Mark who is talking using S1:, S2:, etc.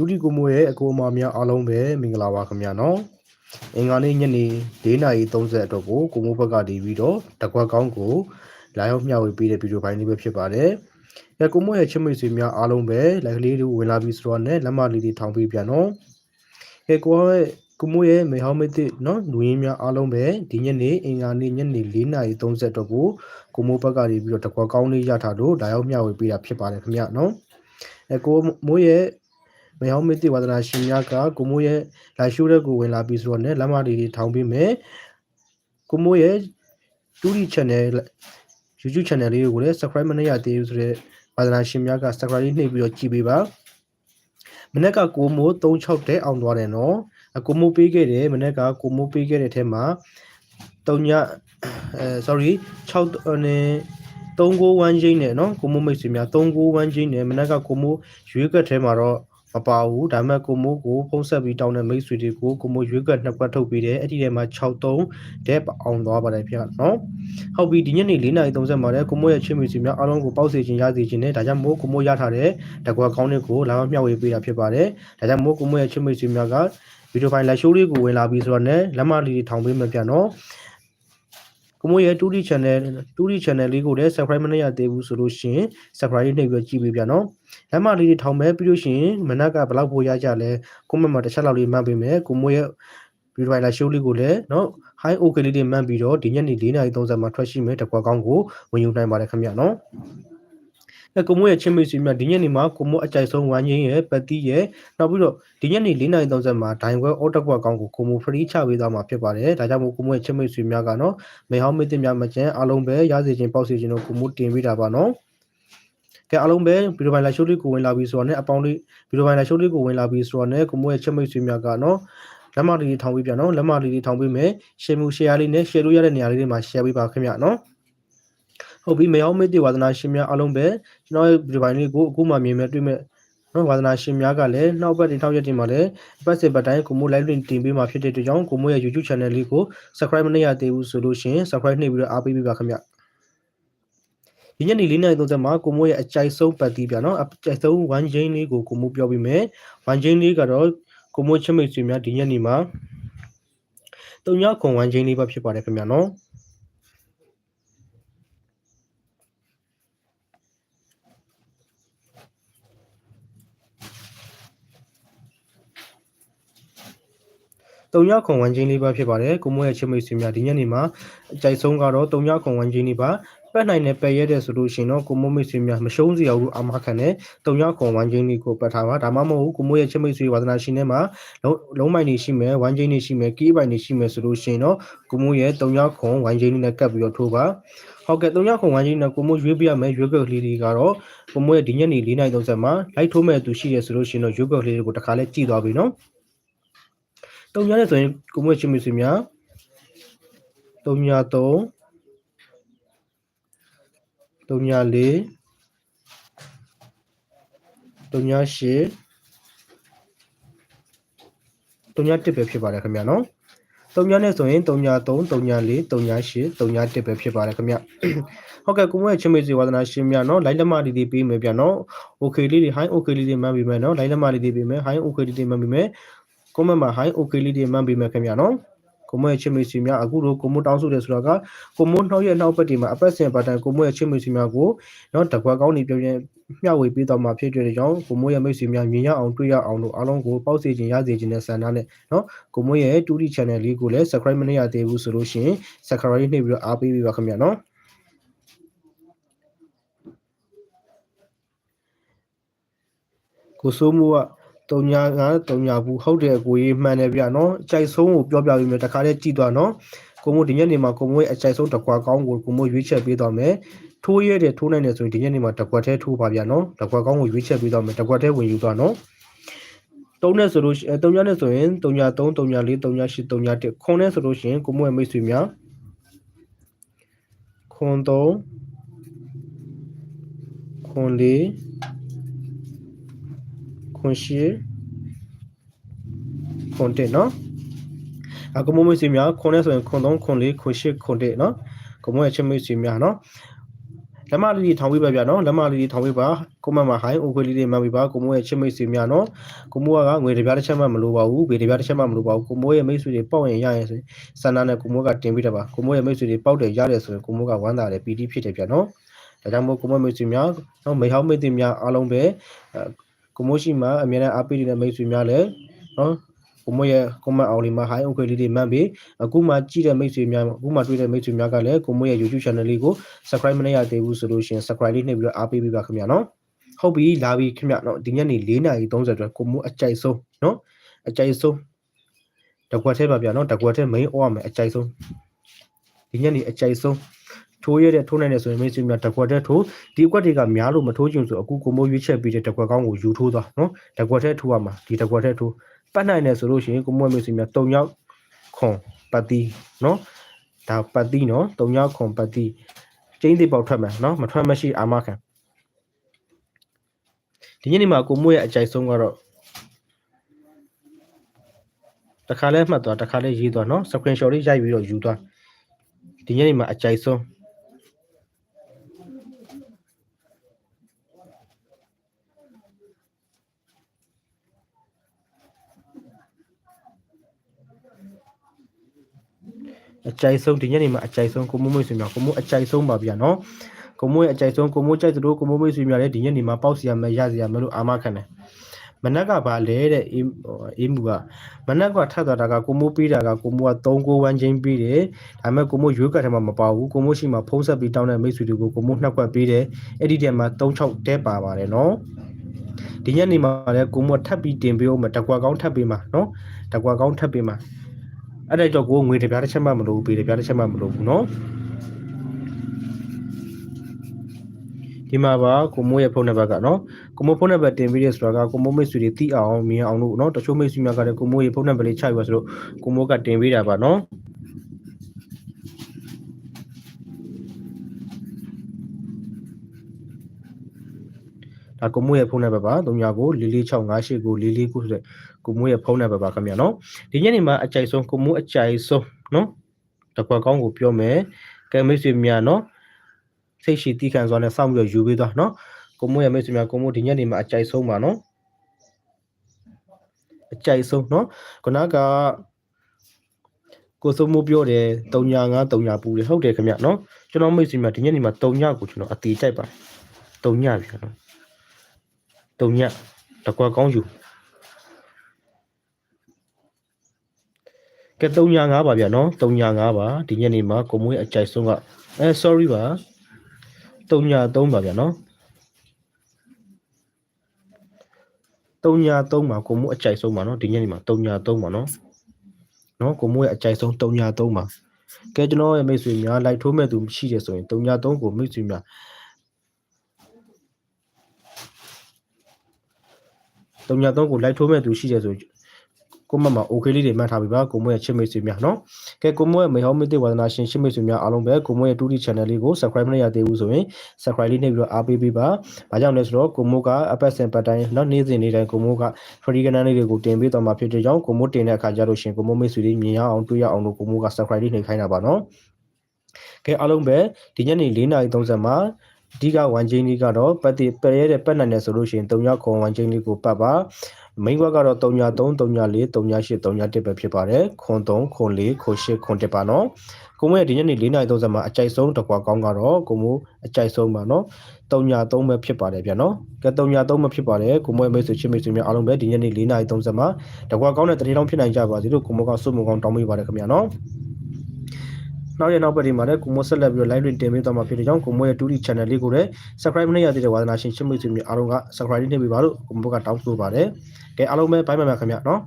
S1: ဒုတိကိုမိုးရဲ့အကိုအမများအားလုံးပဲမင်္ဂလာပါခင်ဗျာနော်အင်္ဂါနေ့ညနေ4:30အတွက်ကိုကိုမိုးဘက်ကနေပြီးတော့တကွက်ကောင်းကိုလာရောက်မျှဝေပေးတဲ့ဗီဒီယိုပိုင်းလေးပဲဖြစ်ပါတယ်။အဲကိုမိုးရဲ့ချစ်မိတ်ဆွေများအားလုံးပဲလိုက်ကလေးတွေဝင်လာပြီးဆိုတော့နဲ့လက်မလေးတွေထောင်ပေးပြန်နော်။အဲကိုရဲ့ကိုမိုးရဲ့မေဟောင်းမစ်တစ်နော်လူရင်းများအားလုံးပဲဒီညနေအင်္ဂါနေ့ညနေ4:30အတွက်ကိုကိုမိုးဘက်ကနေပြီးတော့တကွက်ကောင်းလေးရထားလို့လာရောက်မျှဝေပေးတာဖြစ်ပါတယ်ခင်ဗျာနော်။အဲကိုမိုးရဲ့ မေဟောင်းမစ်တိဝါဒနာရှင်များကကိုမိုးရဲ့လာရှိုးတဲ့ကိုဝင်လာပြီးဆိုတော့ねလမ်းမတွေထောင်ပေးမယ်ကိုမိုးရဲ့တူဒီ channel YouTube channel လေးကိုလည်း subscribe မလုပ်ရသေးဘူးဆိုတော့ဝါဒနာရှင်များက subscribe လေးနှိပ်ပြီးတော့ကြည့်ပေးပါမနေ့ကကိုမိုး36တဲ့အောင်သွားတယ်နော်အကိုမိုးပေးခဲ့တယ်မနေ့ကကိုမိုးပေးခဲ့တဲ့အထက်မှာ3ညအဲ sorry 6နဲ့39ချင်းနဲ့နော်ကိုမိုးမိတ်ဆွေများ39ချင်းနဲ့မနေ့ကကိုမိုးရွေးကတ်ထဲမှာတော့ မပါဘူးဒါပေမဲ့ကိုမိုးကိုဖုံးဆက်ပြီးတောင်းတဲ့မိတ်ဆွေတွေကိုကိုမိုးရွေးကတ်နှစ်ကွက်ထုတ်ပေးတယ်အဲ့ဒီထဲမှာ63တဲ့အောင်သွားပါတယ်ဗျာနော်ဟုတ်ပြီဒီညနေ4:30မှာလဲကိုမိုးရဲ့ချင်းမိတ်ဆွေများအားလုံးကိုပေါက်စေခြင်းရစေခြင်းနဲ့ဒါကြောင့်မိုးကိုမိုးရထားတဲ့တကွက်ကောင်းတွေကိုလာမမျှဝေပေးတာဖြစ်ပါတယ်ဒါကြောင့်မိုးကိုမိုးရဲ့ချင်းမိတ်ဆွေများကဗီဒီယိုဖိုင်လက်ရှိုးလေးကိုဝင်လာပြီးဆိုတော့ねလက်မလေးတွေထောင်ပေးမှပြန်နော် ကိုမိုးရဲ့ 2D channel 2D channel လေးကိုလည်း subscribe မလုပ်ရသေးဘူးဆိုလို့ရှိရင် subscribe နှိပ်ပြီးကြည့်ပေးပြန်နော်လမ်းမလေးတွေထောင်မဲ့ပြီးလို့ရှိရင်မနက်ကဘယ်လောက်ပိုရကြလဲကွန်မန့်မှာတစ်ချက်လောက်လေးမှတ်ပေးမယ်ကိုမိုးရဲ့ဗီဒီယိုဖိုင်လာရှိုးလေးကိုလည်းနော် high okay လေးတွေမှတ်ပြီးတော့ဒီညနေ4:30မှာထွက်ရှိမယ်တကွာကောင်းကိုဝင်ယူနိုင်ပါတယ်ခင်ဗျာနော် အဲကိုမိုးရဲ့ချင်းမိတ်ဆွေများဒီညနေမှာကိုမိုးအကြိုက်ဆုံးဝမ်းချင်းရဲ့ပတ်တီးရဲ့နောက်ပြီးတော့ဒီညနေ4:30မှာဒိုင်ခွဲအော်တက်ကွာကောင်းကိုကိုမိုးဖရီးချပေးသွားမှာဖြစ်ပါတယ်ဒါကြောင့်မို့ကိုမိုးရဲ့ချင်းမိတ်ဆွေများကနော်မေဟောင်းမေးတင်များမကျန်အားလုံးပဲရစေခြင်းပေါက်စေခြင်းတို့ကိုမိုးတင်ပေးတာပါနော်ကဲအားလုံးပဲဗီဒီယိုပိုင်းလာရှိုးလေးကိုဝင်လာပြီးဆိုတော့ねအပေါင်းလေးဗီဒီယိုပိုင်းလာရှိုးလေးကိုဝင်လာပြီးဆိုတော့ねကိုမိုးရဲ့ချက်မိတ်ဆွေများကနော်လက်မလေးထောင်ပေးပြန်နော်လက်မလေးထောင်ပေးမယ်ရှယ်မှု share လေးနဲ့ share လို့ရတဲ့နေရာလေးတွေမှာ share ပေးပါခင်ဗျနော် ဟုတ်ပြီမယောမေတ္တိဝါဒနာရှင်များအားလုံးပဲကျွန်တော်ရဲ့ဗီဒီယိုပိုင်းလေးကိုအခုမှမြင်မဲ့တွေ့မဲ့နော်ဝါဒနာရှင်များကလည်းနောက်ဘက်တင်ထောက်ရက်တင်မှာလည်းပတ်စစ်ပတ်တိုင်းကိုမိုး live link တင်ပေးမှာဖြစ်တဲ့အတွက်ကြောင့်ကိုမိုးရဲ့ YouTube channel လေးကို subscribe မလုပ်ရသေးဘူးဆိုလို့ရှိရင် subscribe နှိပ်ပြီးတော့အားပေးပေးပါခင်ဗျဒီညနေ၄နိုင်30မှာကိုမိုးရဲ့အကြိုက်ဆုံးပတ်တီးပြနော်အကြိုက်ဆုံး one chain လေးကိုကိုမိုးပြောပြီးမယ် one chain လေးကတော့ကိုမိုးချစ်မိတ်ဆွေများဒီညနေမှာတုံညခွန် one chain လေးပဲဖြစ်ပါတယ်ခင်ဗျနော် တုံညခွန်ဝမ်ချင်းလေးပါဖြစ်ပါတယ်ကိုမိုးရဲ့ချစ်မိတ်ဆွေများဒီညနေမှာအကြိုက်ဆုံးကတော့တုံညခွန်ဝမ်ချင်းလေးပါပတ်နိုင်နဲ့ပယ်ရဲတဲ့ဆိုလို့ရှိရင်တော့ကိုမိုးမိတ်ဆွေများမရှုံးစရာဘူးအမခံတဲ့တုံညခွန်ဝမ်ချင်းလေးကိုပတ်ထားပါဒါမှမဟုတ်ကိုမိုးရဲ့ချစ်မိတ်ဆွေဝါသနာရှင်ထဲမှာလုံးလုံးမိုင်နေရှိမယ်ဝမ်ချင်းနေရှိမယ်ကီးပိုင်နေရှိမယ်ဆိုလို့ရှိရင်တော့ကိုမိုးရဲ့တုံညခွန်ဝမ်ချင်းလေးနဲ့ကပ်ပြီးတော့ထိုးပါဟုတ်ကဲ့တုံညခွန်ဝမ်ချင်းနဲ့ကိုမိုးရွေးပြရမယ်ရွေးကွက်ကလေးတွေကတော့ကိုမိုးရဲ့ဒီညနေ၄နိုင်30မှာလိုက်ထိုးမဲ့သူရှိရဆိုလို့ရှိရင်တော့ရွေးကွက်ကလေးတွေကိုတစ်ခါလဲကြည့်သွားပြီနော် တုံညာနဲ့ဆိုရင်ကိုမွေးချင်းမစီများတုံညာ3တုံညာ4တုံညာ8တုံညာ1ပဲဖြစ်ပါတယ်ခင်ဗျာနော်တုံညာနဲ့ဆိုရင်တုံညာ3တုံညာ4တုံညာ8တုံညာ1ပဲဖြစ်ပါတယ်ခင်ဗျဟုတ်ကဲ့ကိုမွေးချင်းမေးစီဝါဒနာရှင်များနော်လိုက်လက်မလေးတွေပေးမယ်ဗျာနော် okay လေးတွေ high okay လေးတွေမှတ်ပြီးမယ်နော်လိုက်လက်မလေးတွေပေးမယ် high okay လေးတွေမှတ်ပြီးမယ် comment မှာ high okay လေးတွေမှတ်ပေးမယ်ခင်ဗျာနော်ကိုမွေးချစ်မိတ်ဆွေများအခုလိုကိုမိုးတောင်းဆိုတယ်ဆိုတာကကိုမိုးနှောက်ရဲ့နောက်ဘက်တွေမှာအပတ်စဉ်ပတ်တိုင်းကိုမိုးရဲ့ချစ်မိတ်ဆွေများကိုနော်တကွက်ကောင်းနေပြပြမျှဝေပေးတော့မှာဖြစ်တဲ့ကြောင့်ကိုမိုးရဲ့မိတ်ဆွေများမြင်ရအောင်တွေ့ရအောင်လို့အားလုံးကိုပေါက်စေခြင်းရစေခြင်းနဲ့ဆန္ဒနဲ့နော်ကိုမိုးရဲ့ 2D channel လေးကိုလည်း subscribe မလုပ်ရသေးဘူးဆိုလို့ရှိရင် subscribe နှိပ်ပြီးတော့အားပေးပေးပါခင်ဗျာနော်ကိုစိုးမိုးက တုံညာကတုံညာဘူးဟုတ်တယ်ကိုကြီးမှန်တယ်ဗျနော်အကြိုက်ဆုံးကိုပြောပြပြီးမယ်တခါတည်းကြည့်သွားနော်ကိုမို့ဒီညနေမှာကိုမို့ရဲ့အကြိုက်ဆုံးတကွာကောင်းကိုကိုမို့ရွေးချက်ပေးသွားမယ်ထိုးရဲတယ်ထိုးနိုင်တယ်ဆိုရင်ဒီညနေမှာတကွက်သေးထိုးပါဗျနော်တကွက်ကောင်းကိုရွေးချက်ပေးသွားမယ်တကွက်သေးဝင်ယူသွားနော်တုံးနဲ့ဆိုလို့ရှိရင်တုံညာနဲ့ဆိုရင်တုံညာ3တုံညာ4တုံညာ8တုံညာ1ခွန်နဲ့ဆိုလို့ရှိရင်ကိုမို့ရဲ့မိတ်ဆွေများခွန်3ခွန်4ခွန်8 ခွန်တက်နော်အကမမွေးစီများခွန်နဲ့ဆိုရင်ခွန်3ခွန်4ခွန်8ခွန်တက်နော်ကမွေးအချက်မွေးစီများနော်လက်မလေးတွေထောင်ပေးပါဗျာနော်လက်မလေးတွေထောင်ပေးပါကိုမမဟိုင်းအိုခွေးလေးတွေမှတ်ပေးပါကိုမိုးရဲ့ချစ်မိတ်ဆွေများနော်ကိုမိုးကငွေတစ်ပြားတစ်ချက်မှမလိုပါဘူးငွေတစ်ပြားတစ်ချက်မှမလိုပါဘူးကိုမိုးရဲ့မိတ်ဆွေတွေပေါက်ရင်ရရင်ဆိုရင်စန္ဒနဲ့ကိုမိုးကတင်ပေးတတ်ပါကိုမိုးရဲ့မိတ်ဆွေတွေပေါက်တယ်ရတယ်ဆိုရင်ကိုမိုးကဝမ်းသာတယ်ပီတိဖြစ်တယ်ဗျာနော်ဒါကြောင့်မို့ကိုမိုးမိတ်ဆွေများနော်မိဟောင်းမိတ်ဆွေများအားလုံးပဲကိုမိုးရှိမှအမြဲတမ်းအားပေးနေတဲ့မိတ်ဆွေများလည်းနော် ကိုမရဲ့ comment အောင်လေးမှာ high okay လေးတွေမှန်းပြီးအခုမှကြည့်တဲ့မိတ်ဆွေများအခုမှတွေ့တဲ့မိတ်ဆွေများကလည်းကိုမရဲ့ YouTube channel လေးကို subscribe မလုပ်ရသေးဘူးဆိုလို့ရှိရင် subscribe လေးနှိပ်ပြီးတော့အားပေးပေးပါခင်ဗျာနော်ဟုတ်ပြီလာပြီခင်ဗျာနော်ဒီညနေ4:30အတွက်ကိုမိုးအကြိုက်ဆုံးနော်အကြိုက်ဆုံးတကွက်ထဲပါဗျာနော်တကွက်ထဲ main အော်ရမယ်အကြိုက်ဆုံးဒီညနေအကြိုက်ဆုံးထိုးရတဲ့ထိုးနိုင်တယ်ဆိုရင်မိတ်ဆွေများတကွက်ထဲထိုးဒီအကွက်တွေကများလို့မထိုးချင်ဆိုအခုကိုမိုးရွေးချက်ပြီးတဲ့တကွက်ကောင်းကိုယူထိုးသွားနော်တကွက်ထဲထိုးရမှာဒီတကွက်ထဲထိုး ပတ်နိုင်တယ်ဆိုလို့ရှိရင်ကိုမိုးမိတ်ဆွေများ၃ယောက်ခွန်ပတ်တီနော်ဒါပတ်တီနော်၃ယောက်ခွန်ပတ်တီကျင်းသေးပေါက်ထွက်မယ်နော်မထွက်မရှိအာမခံဒီညနေမှာကိုမိုးရဲ့အကြိုက်ဆုံးကတော့တခါလဲမှတ်သွားတခါလဲရေးသွားနော် screenshot လေးရိုက်ပြီးတော့ယူသွားဒီညနေမှာအကြိုက်ဆုံး အကြိုက်ဆုံးဒီညနေမှာအကြိုက်ဆုံးကိုမိုးမွေးဆွေများကိုမိုးအကြိုက်ဆုံးပါဗျာနော်ကိုမိုးရဲ့အကြိုက်ဆုံးကိုမိုးကြိုက်သလိုကိုမိုးမွေးဆွေများလည်းဒီညနေမှာပေါက်စီရမယ်ရစီရမယ်လို့အာမခံတယ်မနက်ကပါလဲတဲ့အေးအေးမူကမနက်ကထပ်သွားတာကကိုမိုးပေးတာကကိုမိုးက3ကို1ချင်းပေးတယ်ဒါပေမဲ့ကိုမိုးရွေးကတ်ထဲမှာမပါဘူးကိုမိုးရှိမှဖုံးဆက်ပြီးတောင်းတဲ့မိတ်ဆွေတွေကိုကိုမိုးနှက်ကွက်ပေးတယ်အဲ့ဒီတည်းမှာ36တဲပါပါတယ်နော်ဒီညနေမှာလည်းကိုမိုးထပ်ပြီးတင်ပေးအောင်မတကွာကောင်းထပ်ပေးမှာနော်တကွာကောင်းထပ်ပေးမှာ အဲ့ဒါကြောင့်ကိုငွေတစ်ပြားတစ်ချက်မှမလိုဘူးပေးတစ်ပြားတစ်ချက်မှမလိုဘူးနော်ဒီမှာပါကိုမိုးရဲ့ဖုန်းနံပါတ်ကနော်ကိုမိုးဖုန်းနံပါတ်တင်ပြီးရဆိုတာကကိုမိုးမိတ်ဆွေတွေသိအောင်မြင်အောင်လို့နော်တချို့မိတ်ဆွေများကလည်းကိုမိုးရဲ့ဖုန်းနံပါတ်လေးချရွာဆိုတော့ကိုမိုးကတင်ပေးတာပါနော် ဒါကိုမိုးရဲ့ဖုန်းနံပါတ်ပါ39ကို44658ကို449ဆိုတဲ့ကိုမိုးရဲ့ဖုန်းနံပါတ်ပါခင်ဗျာနော်ဒီညနေမှာအကြိုက်ဆုံးကိုမိုးအကြိုက်ဆုံးနော်တကွက်ကောင်းကိုပြောမယ်ကဲမိတ်ဆွေများနော်စိတ်ရှိတိခံစွာနဲ့စောင့်ပြီးတော့ယူပေးသွားနော်ကိုမိုးရဲ့မိတ်ဆွေများကိုမိုးဒီညနေမှာအကြိုက်ဆုံးပါနော်အကြိုက်ဆုံးနော်ခုနကကိုစိုးမိုးပြောတယ်3ညာ9 3ညာပူတယ်ဟုတ်တယ်ခင်ဗျနော်ကျွန်တော်မိတ်ဆွေများဒီညနေမှာ3ညာကိုကျွန်တော်အတီကြိုက်ပါတယ်3ညာပြီနော် 3ညာတကွက်ကောင်းယူကဲ3ညာ9ပါဗျာနော်3ညာ9ပါဒီညနေမှာကိုမွေးအကြိုက်ဆုံးကအဲ sorry ပါ3ညာ3ပါဗျာနော်3ညာ3ပါကိုမွေးအကြိုက်ဆုံးပါနော်ဒီညနေမှာ3ညာ3ပါနော်နော်ကိုမွေးအကြိုက်ဆုံး3ညာ3ပါကဲကျွန်တော်ရဲ့မိတ်ဆွေများ like ထိုးမဲ့သူရှိတယ်ဆိုရင်3ညာ3ကိုမိတ်ဆွေများ 3ညာ3ကို like ထိုးမဲ့သူရှိတယ်ဆိုရင်ကိုမမ okay လေးတွေမှတ်ထားပြီပါကိုမွေးရဲ့ချစ်မိတ်ဆွေများနော်ကဲကိုမွေးရဲ့မေဟောင်းမသိဝါဒနာရှင်ချစ်မိတ်ဆွေများအားလုံးပဲကိုမွေးရဲ့ 2D channel လေးကို subscribe မလုပ်ရသေးဘူးဆိုရင် subscribe လေးနှိပ်ပြီးတော့အားပေးပေးပါ။ဘာကြောင့်လဲဆိုတော့ကိုမိုးကအပတ်စဉ်ပတ်တိုင်းနော်နေ့စဉ်နေ့တိုင်းကိုမိုးက free ကဏ္ဍလေးတွေကိုတင်ပေးသွားမှာဖြစ်တဲ့ကြောင့်ကိုမိုးတင်တဲ့အခါကျတော့ရှင်ကိုမိုးမိတ်ဆွေတွေမြင်ရအောင်တွေ့ရအောင်လို့ကိုမိုးက subscribe လေးနှိပ်ခိုင်းတာပါနော်။ကဲအားလုံးပဲဒီညနေ4:30မှာ အဓိက1ချင်းလေးကတော့ပတ်တိပရဲတဲ့ပတ်နိုင်တယ်ဆိုလို့ရှိရင်3ရောက်ခွန်1ချင်းလေးကိုပတ်ပါမိန်းဘက်ကတော့3 3 3 4 3 8 3 1ပဲဖြစ်ပါတယ်ခွန်3ခွန်4ခွန်8ခွန်1ပါနော်ကိုမိုးရဲ့ဒီညနေ4:30မှာအကြိုက်ဆုံးတကွာကောင်းကတော့ကိုမိုးအကြိုက်ဆုံးပါနော်3ည3ပဲဖြစ်ပါတယ်ဗျာနော်ကဲ3ည3ပဲဖြစ်ပါတယ်ကိုမိုးရဲ့မိတ်ဆွေချစ်မိတ်ဆွေများအားလုံးပဲဒီညနေ4:30မှာတကွာကောင်းတဲ့တတိတောင်းဖြစ်နိုင်ကြပါစေလို့ကိုမိုးကဆုမကောင်းတောင်းပေးပါတယ်ခင်ဗျာနော် နောက်ရနောက်ပတ်ဒီမှာလည်းကိုမိုးဆက်လက်ပြီးတော့ live တင်ပေးသွားမှာဖြစ်တဲ့ကြောင့်ကိုမိုးရဲ့ 2D channel လေးကိုလည်း subscribe မလုပ်ရသေးတဲ့ဝါသနာရှင်ချစ်မိတ်ဆွေများအားလုံးက subscribe လုပ်နေပြီပါလို့ကိုမိုးကတောင်းဆိုပါတယ်ကဲအားလုံးပဲဘိုင်းမှန်ပါခင်ဗျာနော်